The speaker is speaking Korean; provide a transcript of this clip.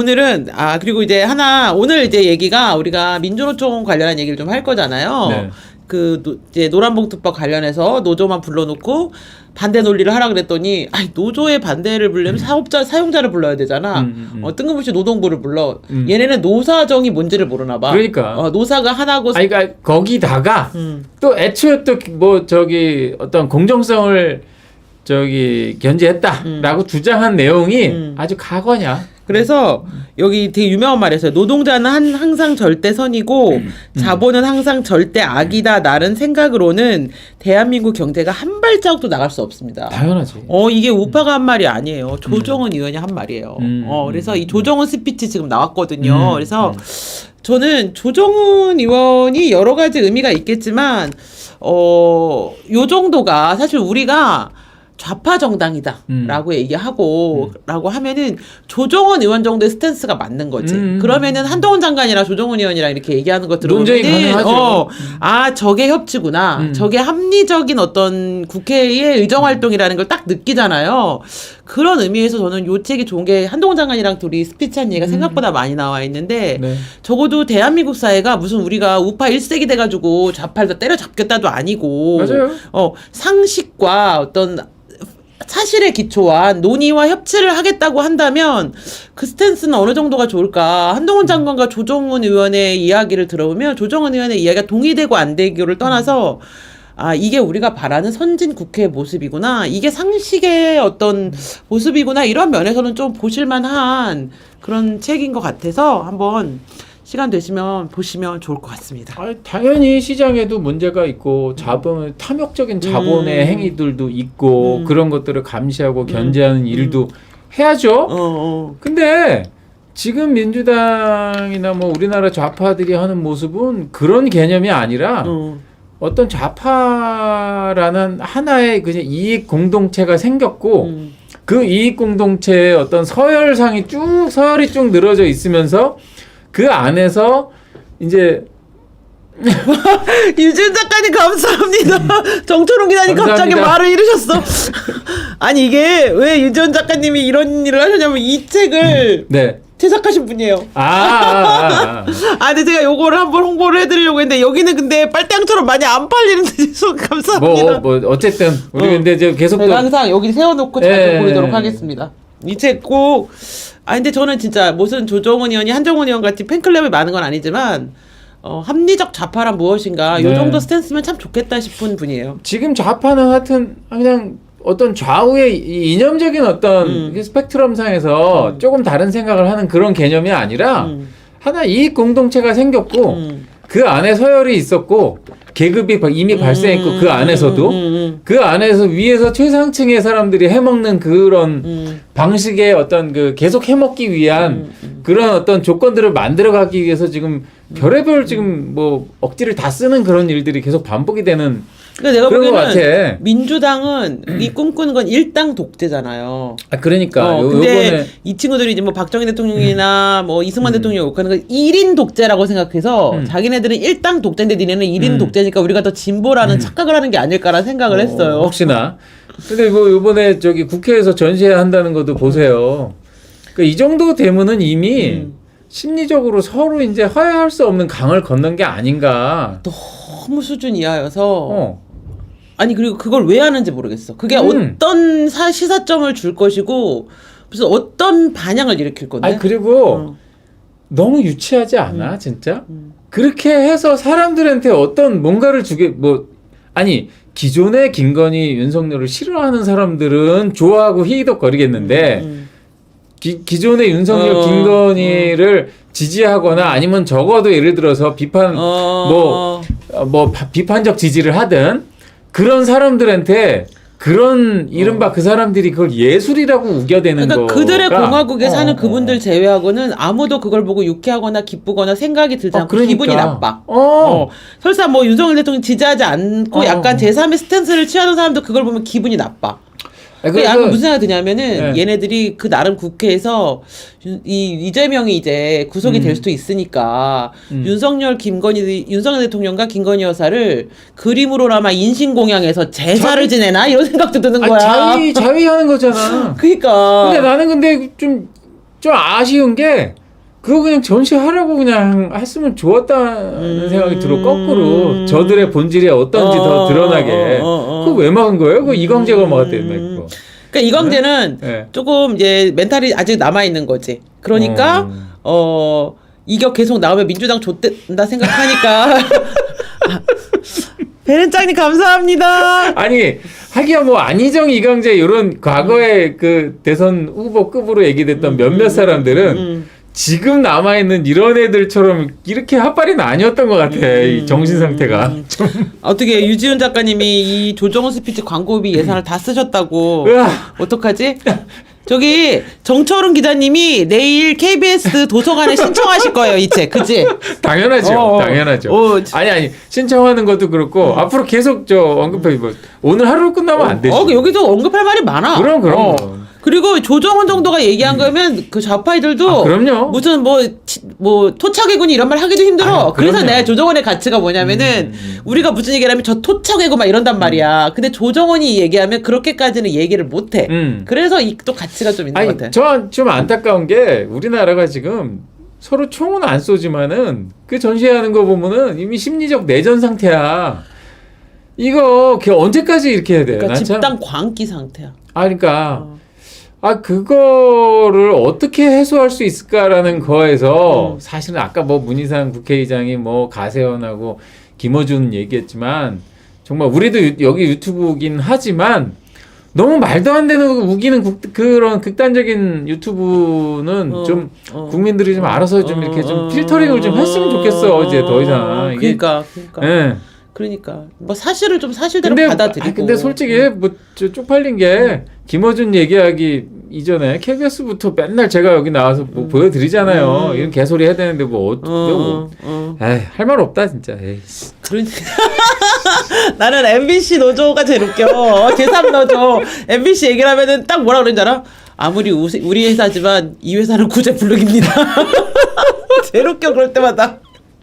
오늘은 아 그리고 이제 하나 오늘 이제 얘기가 우리가 민주노총 관련한 얘기를 좀 할 거잖아요. 네. 그 노, 이제 노란봉투법 관련해서 노조만 불러놓고 반대 논리를 하라 그랬더니 아니 노조의 반대를 부르려면 사업자 사용자를 불러야 되잖아. 음, 음, 음. 어 뜬금없이 노동부를 불러. 음. 얘네는 노사정이 뭔지를 모르나 봐. 그러니까. 어, 노사가 하나고 아니 그러니까 거기다가 음. 또 애초에 또 뭐 저기 어떤 공정성을 저기 견제했다라고 주장한 내용이 음. 아주 가거냐. 그래서 여기 되게 유명한 말이 있어요. 노동자는 한, 항상 절대선이고 음. 자본은 항상 절대 악이다. 나른 생각으로는 대한민국 경제가 한 발자국도 나갈 수 없습니다. 당연하지. 어 이게 우파가 한 말이 아니에요. 조정은 의원이 한 말이에요. 음. 어 그래서 이 조정은 스피치 지금 나왔거든요. 음. 그래서 저는 조정은 의원이 여러 가지 의미가 있겠지만 어 요 정도가 사실 우리가 좌파 정당이다라고 얘기하고 라고 하면은 조정원 의원 정도의 스탠스가 맞는 거지. 음. 그러면은 한동훈 장관이랑 조정원 의원이랑 이렇게 얘기하는 거 논쟁이 들어보면 가능하죠. 어, 아 저게 협치구나. 음. 저게 합리적인 어떤 국회의 의정 활동이라는 걸 딱 느끼잖아요. 그런 의미에서 저는 요 책이 좋은 게 한동훈 장관이랑 둘이 스피치한 얘기가 생각보다 많이 나와 있는데 네. 적어도 대한민국 사회가 무슨 우리가 우파 1세기 돼가지고 좌파를 다 때려잡겠다도 아니고 맞아요. 어, 상식과 어떤 사실에 기초한 논의와 협치를 하겠다고 한다면 그 스탠스는 어느 정도가 좋을까? 한동훈 장관과 조정훈 의원의 이야기를 들어보면 조정훈 의원의 이야기가 동의되고 안 되기를 떠나서 아, 이게 우리가 바라는 선진 국회의 모습이구나. 이게 상식의 어떤 모습이구나. 이런 면에서는 좀 보실만한 그런 책인 것 같아서 한번 시간 되시면 보시면 좋을 것 같습니다. 아, 당연히 시장에도 문제가 있고 자본 탐욕적인 자본의 음. 행위들도 있고 음. 그런 것들을 감시하고 견제하는 일도 해야죠. 어, 어. 근데 지금 민주당이나 뭐 우리나라 좌파들이 하는 모습은 그런 개념이 아니라 어. 어떤 좌파라는 하나의 그냥 이익 공동체가 생겼고 음. 그 이익 공동체의 어떤 서열상이 쭉 서열이 쭉 늘어져 있으면서 그 안에서 이제 유진 작가님 감사합니다. 정철웅 기자님 갑자기 감사합니다. 말을 잃으셨어. 아니 이게 왜 유지원 작가님이 이런 일을 하셨냐면 이 책을 네. 제작하신 분이에요. 아, 아, 아, 아 근데 제가 요거를 한번 홍보를 해드리려고 했는데 여기는 근데 빨대향처럼 많이 안 팔리는데 아. 감사합니다. 뭐, 뭐 어쨌든 우리 어. 근데 이제 계속 제가 또 항상 여기 세워놓고 자주 예. 보이도록 하겠습니다. 이 책 꼭. 아 근데 저는 진짜 무슨 조정은 의원이 한정훈 의원 같이 팬클럽이 많은 건 아니지만 어, 합리적 좌파란 무엇인가 요 네. 정도 스탠스면 참 좋겠다 싶은 분이에요. 지금 좌파는 하여튼 그냥 어떤 좌우의 이- 이념적인 어떤 음. 이 스펙트럼상에서 음. 조금 다른 생각을 하는 그런 개념이 아니라 음. 하나 이익 공동체가 생겼고 음. 그 안에 서열이 있었고 계급이 바- 이미 발생했고 그 안에서도 음, 음, 그 안에서 위에서 최상층의 사람들이 해먹는 그런 음, 방식의 어떤 그 계속 해먹기 위한 음, 음. 그런 어떤 조건들을 만들어가기 위해서 지금 별의별 지금 뭐 억지를 다 쓰는 그런 일들이 계속 반복이 되는 그러니까 내가 그런 것 보기에는 같아. 민주당은 이 꿈꾸는 건 일당 독재잖아요. 아 그러니까 어, 요, 근데 요번에 이 친구들이 이제 뭐 박정희 대통령이나 뭐 이승만 대통령 욕하는 거 1인 독재라고 생각해서 음. 자기네들은 일당 독재인데 니네는 1인 음. 독재니까 우리가 더 진보라는 착각을 하는 게 아닐까라는 생각을 어, 했어요. 혹시나. 근데 뭐 요번에 저기 국회에서 전시한다는 것도 보세요. 그러니까 이 정도 되면은 이미 음. 심리적으로 서로 이제 화해할 수 없는 강을 건넌 게 아닌가. 너무 수준 이하여서 어. 아니 그리고 그걸 왜 하는지 모르겠어. 그게 음. 어떤 사, 시사점을 줄 것이고 무슨 어떤 반향을 일으킬 건데. 아니 그리고 어. 너무 유치하지 않아 음. 진짜? 그렇게 해서 사람들한테 어떤 뭔가를 주게 뭐 아니 기존의 김건희 윤석열을 싫어하는 사람들은 좋아하고 희덕거리겠는데 음. 기, 기존의 윤석열 어, 김건희를 지지하거나 아니면 적어도 예를 들어서 비판 어. 뭐, 어, 뭐 바- 비판적 지지를 하든 그런 사람들한테 그런 이른바 그 사람들이 그걸 예술이라고 우겨대는 그러니까 거가 그들의 공화국에 어, 사는 어, 그분들 제외하고는 아무도 그걸 보고 유쾌하거나 기쁘거나 생각이 들지 어, 않고 그러니까. 기분이 나빠. 어. 어. 설사 뭐 윤석열 대통령 지지하지 않고 어. 약간 제3의 스탠스를 취하는 사람도 그걸 보면 기분이 나빠. 아니, 그 약간 무슨 생각이 드냐면은 네. 얘네들이 그 나름 국회에서 윤- 이 이재명이 이제 구속이 음. 될 수도 있으니까 음. 윤석열 김건희 윤석열 대통령과 김건희 여사를 그림으로나마 인신공양해서 제사를 지내나 이런 생각도 드는 거야. 자위 자위하는 거잖아. 그러니까 근데 나는 근데 좀 좀 아쉬운 게 그거 그냥 전시하라고 그냥 했으면 좋았다는 음. 생각이 들어 거꾸로 저들의 본질이 어떤지 더 어, 드러나게 어, 어, 어. 그거 왜 막은 거예요? 그 이광재가 막았대요 그거 그러니까 이광재는 네. 조금 이제 멘탈이 아직 남아 있는 거지. 그러니까 어, 이격 계속 나오면 민주당 좆된다 생각하니까 베렌짱님 감사합니다. 아니 하기야 뭐 안희정 이광재 이런 과거의 그 대선 후보급으로 얘기됐던 몇몇 사람들은 음. 지금 남아 있는 이런 애들처럼 이렇게 핫발이는 아니었던 것 같아 이 정신 상태가 좀 어떻게 유지훈 작가님이 이 조정훈 스피치 광고비 예산을 다 쓰셨다고 으아. 어떡하지? 저기 정철은 기자님이 내일 KBS 도서관에 신청하실 거예요 이 책, 그지? 당연하죠 어, 어. 당연하죠 어, 아니 아니 신청하는 것도 그렇고 앞으로 계속 저 언급해 뭐 오늘 하루 끝나면 안 되지 어, 여기도 언급할 말이 많아. 그럼, 그럼, 어. 그리고 조정원 정도가 얘기한 거면 그 좌파이들도 아, 그럼요. 무슨 뭐, 치- 뭐 토착외군이 이런 말 하기도 힘들어. 아, 그래서 그럼요. 음, 내가 조정원의 가치가 뭐냐면은 우리가 무슨 얘기를 하면 저 토착외군 막 이런단 말이야. 근데 조정원이 얘기하면 그렇게까지는 얘기를 못 해. 음. 그래서 이 또 가치가 좀 있는 아니 것 같아. 저좀 안타까운 게 우리나라가 지금 서로 총은 안 쏘지만은 그 전시하는 거 보면은 이미 심리적 내전 상태야. 이거 걔 언제까지 이렇게 해야 돼? 그러니까 난 참- 집단 광기 상태야. 아 그러니까 어. 아 그거를 어떻게 해소할 수 있을까라는 거에서 음. 사실은 아까 뭐 문희상 국회의장이 뭐 가세현하고 김어준 얘기했지만 정말 우리도 유- 여기 유튜브긴 하지만 너무 말도 안 되는 우기는 국, 그런 극단적인 유튜브는 어, 좀 어. 국민들이 좀 알아서 좀 이렇게 좀 어, 필터링을 좀 했으면 좋겠어 이제 더 이상 이게 그러니까, 그러니까. 예. 그러니까 뭐 사실을 좀 사실대로 근데 받아들이고. 음. 아, 근데 솔직히 뭐저 쪽팔린 게 김어준 얘기하기 이전에 KBS부터 맨날 제가 여기 나와서 뭐 보여드리잖아요. 음. 이런 개소리 해야 되는데 뭐 어, 어떻게 뭐. 어, 어. 에이, 할말 없다 진짜. 에이. 그러니까 나는 MBC 노조가 제일 웃겨. 제3 노조 MBC 얘기를 하면은 딱 뭐라 그러는 줄 알아? 아무리 우리, 우리 회사지만 이 회사는 구제 불능입니다. 제일 웃겨 그럴 때마다.